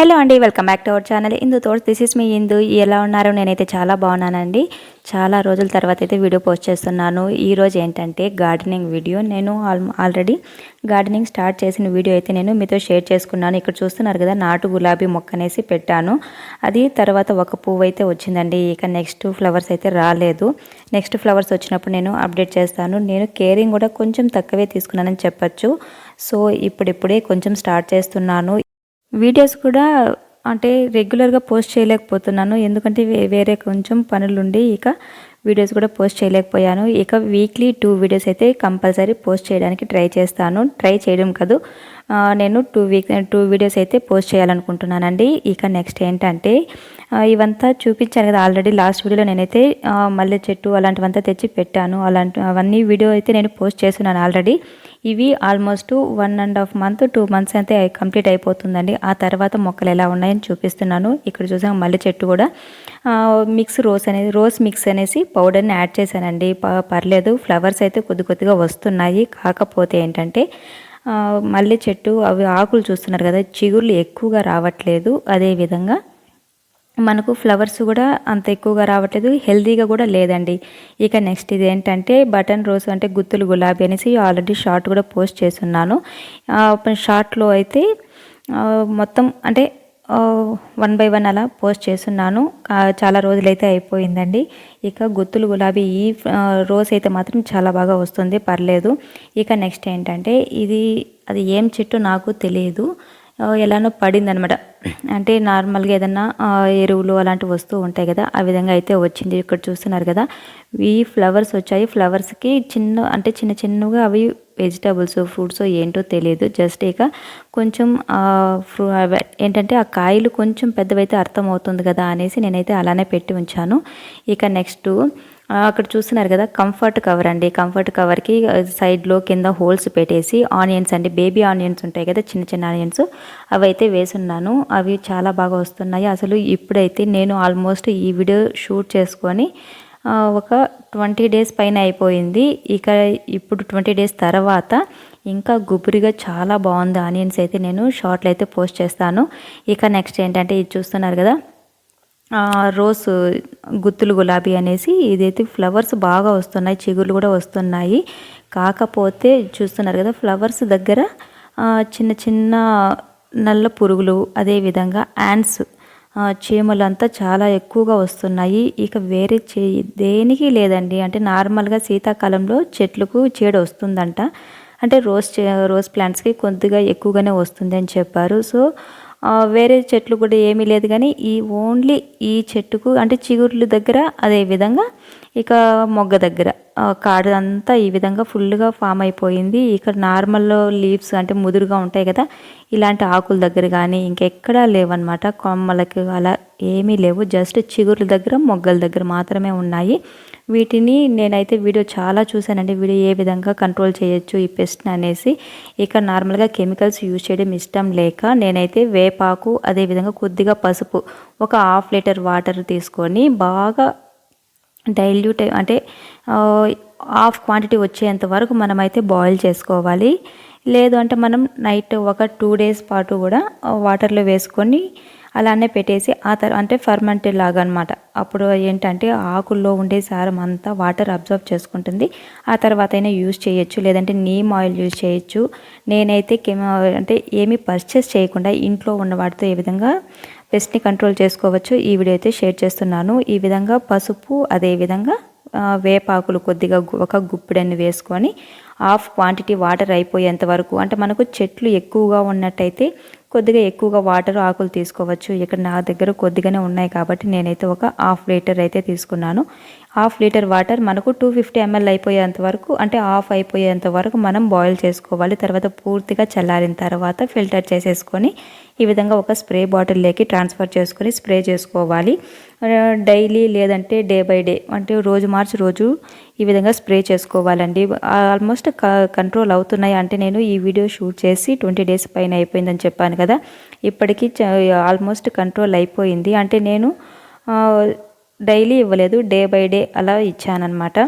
Hello అండి welcome back to our channel Indu thoughts this is me Indu ఎలా ఉన్నారో నేనైతే చాలా బాగున్నానండి చాలా రోజుల తర్వాత అయితే వీడియో పోస్ట్ చేస్తున్నాను ఈరోజు ఏంటంటే గార్డెనింగ్ వీడియో నేను ఆల్రెడీ గార్డెనింగ్ స్టార్ట్ చేసిన వీడియో అయితే నేను మీతో షేర్ చేసుకున్నాను ఇక్కడ చూస్తున్నారు కదా నాటు గులాబీ మొక్క అనేసి పెట్టాను అది తర్వాత ఒక పువ్వు అయితే వచ్చిందండి ఇక నెక్స్ట్ ఫ్లవర్స్ అయితే రాలేదు నెక్స్ట్ ఫ్లవర్స్ వచ్చినప్పుడు నేను అప్డేట్ చేస్తాను నేను కేరింగ్ కూడా కొంచెం తక్కువే తీసుకున్నానని చెప్పచ్చు సో ఇప్పుడిప్పుడే కొంచెం స్టార్ట్ చేస్తున్నాను వీడియోస్ కూడా అంటే రెగ్యులర్గా పోస్ట్ చేయలేకపోతున్నాను ఎందుకంటే వేరే కొంచెం పనులుండి ఇక వీడియోస్ కూడా పోస్ట్ చేయలేకపోయాను ఇక వీక్లీ టూ వీడియోస్ అయితే కంపల్సరీ పోస్ట్ చేయడానికి ట్రై చేస్తాను ట్రై చేయడం కాదు నేను టూ వీక్ టూ వీడియోస్ అయితే పోస్ట్ చేయాలనుకుంటున్నానండి ఇక నెక్స్ట్ ఏంటంటే ఇవంతా చూపించాను కదా ఆల్రెడీ లాస్ట్ వీడియోలో నేనైతే మల్లె చెట్టు అలాంటివంతా తెచ్చి పెట్టాను అలాంటి అవన్నీ వీడియో అయితే నేను పోస్ట్ చేస్తున్నాను ఆల్రెడీ ఇవి almost one and half month two months అయితే కంప్లీట్ అయిపోతుందండి ఆ తర్వాత మొక్కలు ఎలా ఉన్నాయని చూపిస్తున్నాను ఇక్కడ చూసాం మల్లె చెట్టు కూడా మిక్స్ రోస్ అనేది రోస్ మిక్స్ అనేసి పౌడర్ని యాడ్ చేశానండి పర్లేదు ఫ్లవర్స్ అయితే కొద్ది కొద్దిగా వస్తున్నాయి కాకపోతే ఏంటంటే మల్లె చెట్టు అవి ఆకులు చూస్తున్నారు కదా చిగుర్లు ఎక్కువగా రావట్లేదు అదేవిధంగా మనకు ఫ్లవర్స్ కూడా అంత ఎక్కువగా రావట్లేదు హెల్దీగా కూడా లేదండి ఇక నెక్స్ట్ ఇది ఏంటంటే బటన్ రోజ్ అంటే గుత్తులు గులాబీ అనేసి ఆల్రెడీ షార్ట్ కూడా పోస్ట్ చేస్తున్నాను షార్ట్లో అయితే మొత్తం అంటే వన్ బై వన్ అలా పోస్ట్ చేస్తున్నాను చాలా రోజులైతే అయిపోయిందండి ఇక గుత్తులు గులాబీ ఈ రోజ్ అయితే మాత్రం చాలా బాగా వస్తుంది పర్లేదు ఇక నెక్స్ట్ ఏంటంటే ఇది అది ఏం చెట్టు నాకు తెలియదు ఎలానో పడిందనమాట అంటే నార్మల్గా ఏదన్నా ఎరువులు అలాంటివి వస్తూ ఉంటాయి కదా ఆ విధంగా అయితే వచ్చింది ఇక్కడ చూస్తున్నారు కదా ఈ ఫ్లవర్స్ వచ్చాయి ఫ్లవర్స్కి చిన్న అంటే చిన్న చిన్నగా అవి వెజిటబుల్స్ ఫ్రూట్స్ ఏంటో తెలియదు జస్ట్ ఇక కొంచెం ఫ్రూ ఏంటంటే ఆ కాయలు కొంచెం పెద్దవైతే అర్థమవుతుంది కదా అనేసి నేనైతే అలానే పెట్టి ఉంచాను ఇక నెక్స్ట్ అక్కడ చూస్తున్నారు కదా కంఫర్ట్ కవర్ అండి కంఫర్ట్ కవర్కి సైడ్లో కింద హోల్స్ పెట్టేసి ఆనియన్స్ అండి బేబీ ఆనియన్స్ ఉంటాయి కదా చిన్న చిన్న ఆనియన్స్ అవి అయితే వేసున్నాను అవి చాలా బాగా వస్తున్నాయి అసలు ఇప్పుడైతే నేను ఆల్మోస్ట్ ఈ వీడియో షూట్ చేసుకొని ఒక ట్వంటీ డేస్ పైన అయిపోయింది ఇక ఇప్పుడు ట్వంటీ డేస్ తర్వాత ఇంకా గుబురిగా చాలా బాగుంది ఆనియన్స్ అయితే నేను షార్ట్లు అయితే పోస్ట్ చేస్తాను ఇక నెక్స్ట్ ఏంటంటే ఇది చూస్తున్నారు కదా రోస్ గుత్తులు గులాబీ అనేసి ఇదైతే ఫ్లవర్స్ బాగా వస్తున్నాయి చిగుర్లు కూడా వస్తున్నాయి కాకపోతే చూస్తున్నారు కదా ఫ్లవర్స్ దగ్గర చిన్న చిన్న నల్ల పురుగులు అదేవిధంగా యాండ్స్ చీమలంతా చాలా ఎక్కువగా వస్తున్నాయి ఇక వేరే చే దేనికి లేదండి అంటే నార్మల్గా శీతాకాలంలో చెట్లకు చీడ వస్తుందంట అంటే రోజ్ రోజ్ ప్లాంట్స్కి కొద్దిగా ఎక్కువగానే వస్తుంది అని చెప్పారు సో వేరే చెట్లు కూడా ఏమీ లేదు కానీ ఈ ఓన్లీ ఈ చెట్టుకు అంటే చిగుర్లు దగ్గర అదే విధంగా ఇక మొగ్గ దగ్గర కాడు అంతా ఈ విధంగా ఫుల్గా ఫామ్ అయిపోయింది ఇక్కడ నార్మల్ లీవ్స్ అంటే ముదురుగా ఉంటాయి కదా ఇలాంటి ఆకుల దగ్గర కానీ ఇంకెక్కడా లేవన్నమాట కొమ్మలకి అలా ఏమీ లేవు జస్ట్ చిగురుల దగ్గర మొగ్గల దగ్గర మాత్రమే ఉన్నాయి వీటిని నేనైతే వీడియో చాలా చూశానండి వీడియో ఏ విధంగా కంట్రోల్ చేయొచ్చు ఈ పెస్ట్ని అనేసి ఇక నార్మల్గా కెమికల్స్ యూజ్ చేయడం ఇష్టం లేక నేనైతే వేపాకు అదేవిధంగా కొద్దిగా పసుపు ఒక హాఫ్ లీటర్ వాటర్ తీసుకొని బాగా డైల్యూట్ అంటే హాఫ్ క్వాంటిటీ వచ్చేంత వరకు మనమైతే బాయిల్ చేసుకోవాలి లేదు అంటే మనం నైట్ ఒక టూ డేస్ పాటు కూడా వాటర్లో వేసుకొని అలానే పెట్టేసి ఆ తర్వాత అంటే ఫర్మెంటెడ్ లాగా అనమాట అప్పుడు ఏంటంటే ఆకుల్లో ఉండే సారం అంతా వాటర్ అబ్జర్వ్ చేసుకుంటుంది ఆ తర్వాత అయినా యూజ్ చేయొచ్చు లేదంటే నీమ్ ఆయిల్ యూజ్ చేయొచ్చు నేనైతే అంటే ఏమీ పర్చేస్ చేయకుండా ఇంట్లో ఉన్న వాటితో ఏ విధంగా పెస్ట్ని కంట్రోల్ చేసుకోవచ్చు ఈ వీడియో అయితే షేర్ చేస్తున్నాను ఈ విధంగా పసుపు అదేవిధంగా వేపాకులు కొద్దిగా ఒక గుప్పిడన్ని వేసుకొని హాఫ్ క్వాంటిటీ వాటర్ అయిపోయేంత వరకు అంటే మనకు చెట్లు ఎక్కువగా ఉన్నట్టయితే కొద్దిగా ఎక్కువగా వాటర్ ఆకులు తీసుకోవచ్చు ఇక్కడ నా దగ్గర కొద్దిగానే ఉన్నాయి కాబట్టి నేనైతే ఒక హాఫ్ లీటర్ అయితే తీసుకున్నాను హాఫ్ లీటర్ వాటర్ మనకు టూ ఫిఫ్టీ ఎంఎల్ అయిపోయేంత వరకు అంటే ఆఫ్ అయిపోయేంత వరకు మనం బాయిల్ చేసుకోవాలి తర్వాత పూర్తిగా చల్లారిన తర్వాత ఫిల్టర్ చేసేసుకొని ఈ విధంగా ఒక స్ప్రే బాటిల్లోకి ట్రాన్స్ఫర్ చేసుకొని స్ప్రే చేసుకోవాలి డైలీ లేదంటే డే బై డే అంటే రోజు మార్చి రోజు ఈ విధంగా స్ప్రే చేసుకోవాలండి ఆల్మోస్ట్ కంట్రోల్ అవుతున్నాయి అంటే నేను ఈ వీడియో షూట్ చేసి ట్వంటీ డేస్ పైన అయిపోయిందని చెప్పాను కదా ఇప్పటికీ ఆల్మోస్ట్ కంట్రోల్ అయిపోయింది అంటే నేను డైలీ ఇవ్వలేదు డే బై డే అలా ఇచ్చానమాట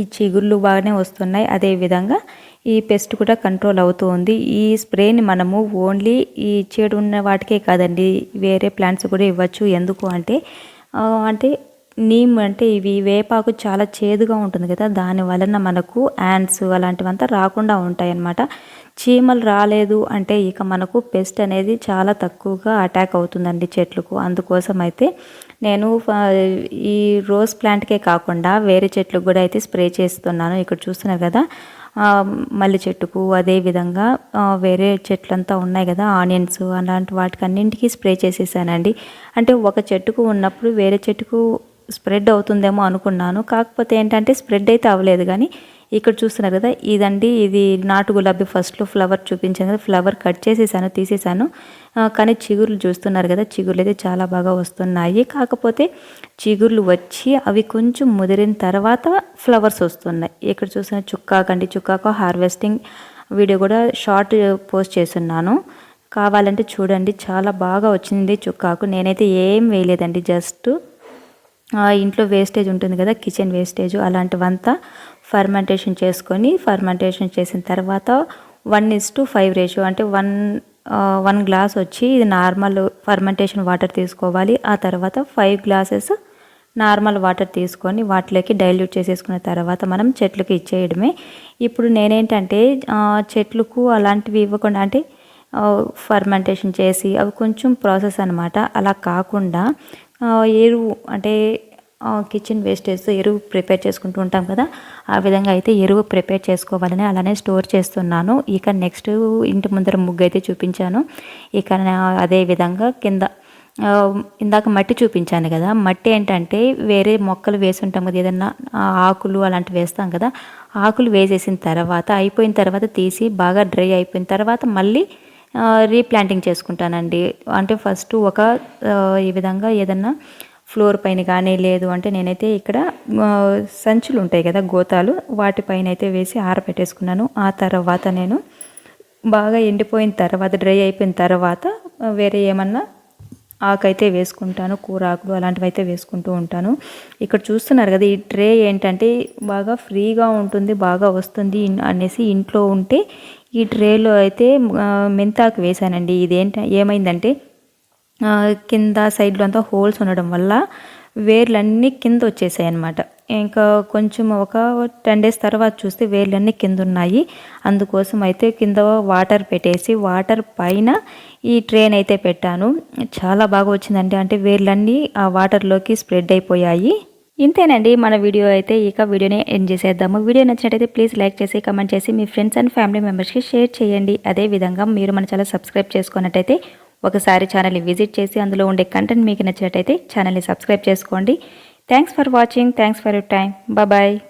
ఈ చిగుళ్ళు బాగానే వస్తున్నాయి అదేవిధంగా ఈ పెస్ట్ కూడా కంట్రోల్ అవుతూ ఉంది ఈ స్ప్రేని మనము ఓన్లీ ఈ చెడు ఉన్న వాటికే కాదండి వేరే ప్లాంట్స్ కూడా ఇవ్వచ్చు ఎందుకు అంటే అంటే నీమ్ అంటే ఇవి వేపాకు చాలా చేదుగా ఉంటుంది కదా దాని వలన మనకు యాండ్స్ అలాంటివంతా రాకుండా ఉంటాయన్నమాట చీమలు రాలేదు అంటే ఇక మనకు పెస్ట్ అనేది చాలా తక్కువగా అటాక్ అవుతుందండి చెట్లకు అందుకోసం అయితే నేను ఈ రోజ్ ప్లాంట్కే కాకుండా వేరే చెట్లకు కూడా అయితే స్ప్రే చేస్తున్నాను ఇక్కడ చూస్తున్నాను కదా మల్లె చెట్టుకు అదేవిధంగా వేరే చెట్లంతా ఉన్నాయి కదా ఆనియన్స్ అలాంటి వాటికి అన్నింటికీ స్ప్రే చేసేసానండి అంటే ఒక చెట్టుకు ఉన్నప్పుడు వేరే చెట్టుకు స్ప్రెడ్ అవుతుందేమో అనుకున్నాను కాకపోతే ఏంటంటే స్ప్రెడ్ అయితే అవ్వలేదు కానీ ఇక్కడ చూస్తున్నారు కదా ఇదండి ఇది నాటు గులాబీ ఫస్ట్లో ఫ్లవర్ చూపించాను కదా ఫ్లవర్ కట్ చేసేసాను తీసేసాను కానీ చిగుర్లు చూస్తున్నారు కదా చిగుర్లు అయితే చాలా బాగా వస్తున్నాయి కాకపోతే చిగుర్లు వచ్చి అవి కొంచెం ముదిరిన తర్వాత ఫ్లవర్స్ వస్తున్నాయి ఇక్కడ చూసిన చుక్కాకండి చుక్కాకు హార్వెస్టింగ్ వీడియో కూడా షార్ట్ పోస్ట్ చేస్తున్నాను కావాలంటే చూడండి చాలా బాగా వచ్చింది చుక్కాకు నేనైతే ఏం వేయలేదండి జస్ట్ ఇంట్లో వేస్టేజ్ ఉంటుంది కదా కిచెన్ వేస్టేజ్ అలాంటివంతా ఫర్మెంటేషన్ చేసుకొని ఫర్మెంటేషన్ చేసిన తర్వాత one is to five ratio అంటే వన్ వన్ గ్లాస్ వచ్చి ఇది నార్మల్ ఫర్మెంటేషన్ వాటర్ తీసుకోవాలి ఆ తర్వాత ఫైవ్ గ్లాసెస్ నార్మల్ వాటర్ తీసుకొని వాటిలోకి డైల్యూట్ చేసేసుకున్న తర్వాత మనం చెట్లకు ఇచ్చేయడమే ఇప్పుడు నేనేంటంటే చెట్లకు అలాంటివి ఇవ్వకుండా అంటే ఫర్మెంటేషన్ చేసి అవి కొంచెం ప్రాసెస్ అనమాట అలా కాకుండా ఎరువు అంటే కిచెన్ వేస్టేజ్ ఎరువు ప్రిపేర్ చేసుకుంటూ ఉంటాం కదా ఆ విధంగా అయితే ఎరువు ప్రిపేర్ చేసుకోవాలని అలానే స్టోర్ చేస్తున్నాను ఇక నెక్స్ట్ ఇంటి ముందర ముగ్గు అయితే చూపించాను ఇక అదే విధంగా కింద ఇందాక మట్టి చూపించాను కదా మట్టి ఏంటంటే వేరే మొక్కలు వేసి ఉంటాం కదా ఏదన్నా ఆకులు అలాంటివి వేస్తాం కదా ఆకులు వేసేసిన తర్వాత అయిపోయిన తర్వాత తీసి బాగా డ్రై అయిపోయిన తర్వాత మళ్ళీ రీప్లాంటింగ్ చేసుకుంటానండి అంటే ఫస్ట్ ఒక ఈ విధంగా ఏదన్నా ఫ్లోర్ పైన కానీ లేదు అంటే నేనైతే ఇక్కడ సంచులు ఉంటాయి కదా గోతాలు వాటిపైన అయితే వేసి ఆరబెట్టేసుకున్నాను ఆ తర్వాత నేను బాగా ఎండిపోయిన తర్వాత డ్రై అయిపోయిన తర్వాత వేరే ఏమన్నా ఆకైతే వేసుకుంటాను కూర ఆకులు అలాంటివి అయితే వేసుకుంటూ ఉంటాను ఇక్కడ చూస్తున్నారు కదా ఈ ట్రే ఏంటంటే బాగా ఫ్రీగా ఉంటుంది బాగా వస్తుంది అనేసి ఇంట్లో ఉంటే ఈ ట్రేలో అయితే మెంతాకు వేశానండి ఇదేంట ఏమైందంటే కింద సైడ్లో అంతా హోల్స్ ఉండడం వల్ల వేర్లన్నీ కింద వచ్చేసాయి అన్నమాట ఇంకా కొంచెం ఒక టెన్ డేస్ తర్వాత చూస్తే వేర్లన్నీ కింద ఉన్నాయి అందుకోసం అయితే కింద వాటర్ పెట్టేసి వాటర్ పైన ఈ ట్రైన్ అయితే పెట్టాను చాలా బాగా వచ్చిందండి అంటే వేర్లన్నీ ఆ వాటర్లోకి స్ప్రెడ్ అయిపోయాయి ఇంతేనండి మన వీడియో అయితే ఇక వీడియోని ఎండ్ చేసేద్దాము వీడియో నచ్చినట్టయితే ప్లీజ్ లైక్ చేసి కమెంట్ చేసి మీ ఫ్రెండ్స్ అండ్ ఫ్యామిలీ మెంబర్స్కి షేర్ చేయండి అదేవిధంగా మీరు మన ఛానల్ సబ్స్క్రైబ్ చేసుకున్నట్టయితే ఒకసారి ఛానల్ని విజిట్ చేసి అందులో ఉండే కంటెంట్ మీకు నచ్చినట్టయితే ఛానల్ని సబ్స్క్రైబ్ చేసుకోండి Thanks for watching. Thanks for your time. Bye bye.